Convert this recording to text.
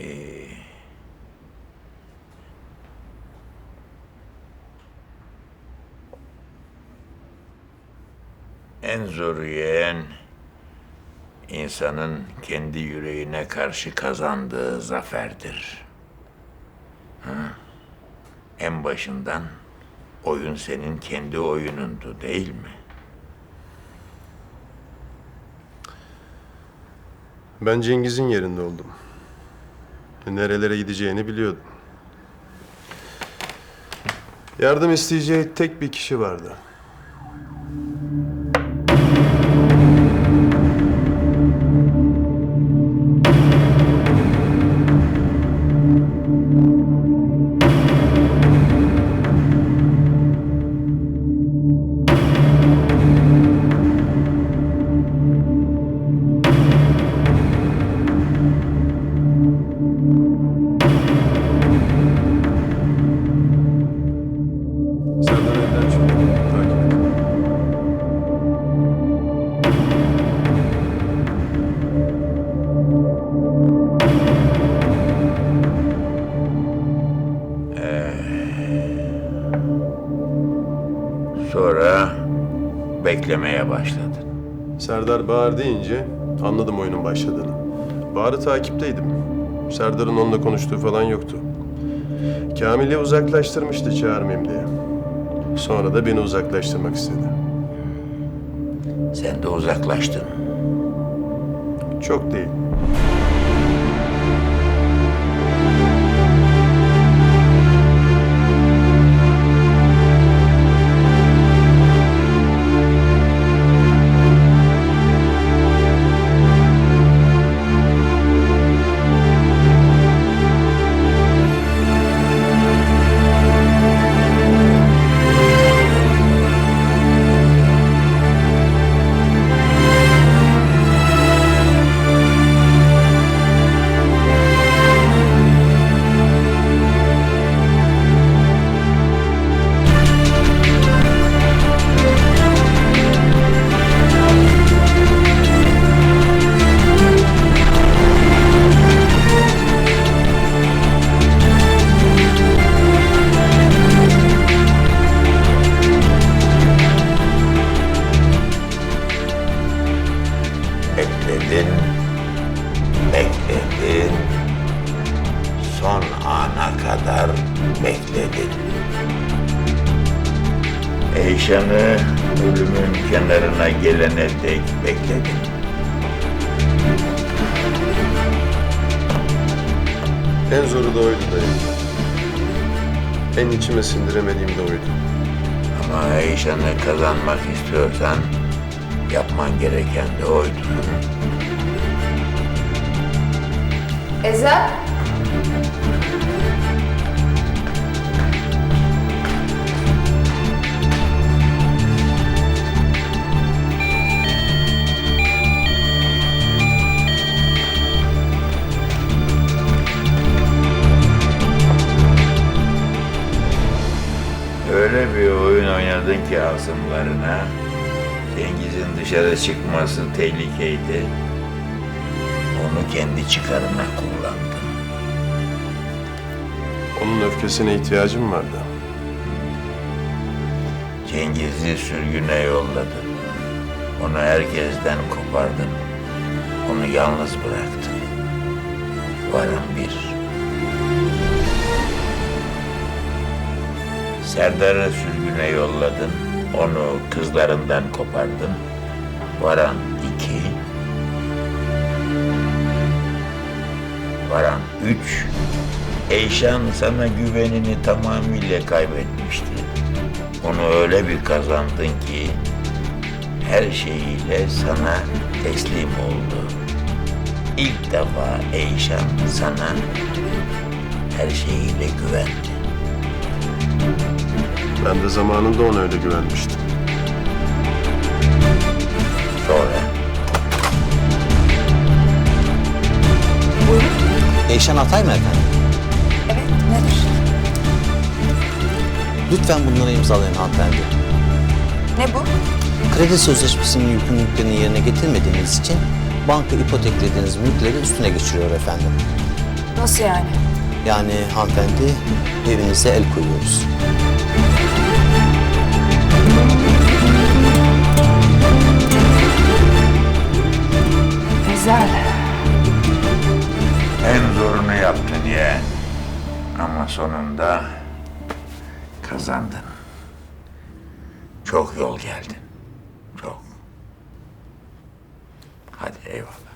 Ee, en zoru yeğen insanın kendi yüreğine karşı kazandığı zaferdir. Ha? En başından oyun senin kendi oyunundu değil mi? Ben Cengiz'in yerinde oldum. Nerelere gideceğini biliyordum. Yardım isteyeceği tek bir kişi vardı. Beklemeye başladın. Serdar bağır deyince anladım oyunun başladığını. Bahar'ı takipteydim. Serdar'ın onunla konuştuğu falan yoktu. Kamil'i uzaklaştırmıştı çağırmayayım diye. Sonra da beni uzaklaştırmak istedi. Sen de uzaklaştın. Çok değil. Ana kadar bekledin. Eyşan'ı ölümün kenarına gelene dek bekledin. En zoru da oydu dayı. En içime sindiremediğim de oydu. Ama Eyşan'ı kazanmak istiyorsan yapman gereken de oydu. Ezel? Öyle bir oyun oynadın ki asımlarına. Cengiz'in dışarı çıkması tehlikeydi. Onu kendi çıkarına kullandın. Onun öfkesine ihtiyacım vardı. Cengiz'i sürgüne yolladın. Onu herkesten kopardın. Onu yalnız bıraktın. Varın bir. Serdar'ı sürgüne yolladın. Onu kızlarından kopardın. Varan iki. Varan üç. Eyşan sana güvenini tamamıyla kaybetmişti. Onu öyle bir kazandın ki her şeyiyle sana teslim oldu. İlk defa Eyşan sana her şeyiyle güvendi. Ben de zamanında ona öyle güvenmiştim. Sonra Eyşan Atay mı efendim? Evet, nedir? Lütfen bunları imzalayın hanımefendi. Ne bu? Kredi sözleşmesinin yükümlülüklerini yerine getirmediğiniz için banka ipoteklediğiniz mülkleri üstüne geçiriyor efendim. Nasıl yani? Yani hanımefendi evinize el koyuyoruz. Sonunda kazandın. Çok yol geldin. Çok. Hadi eyvallah.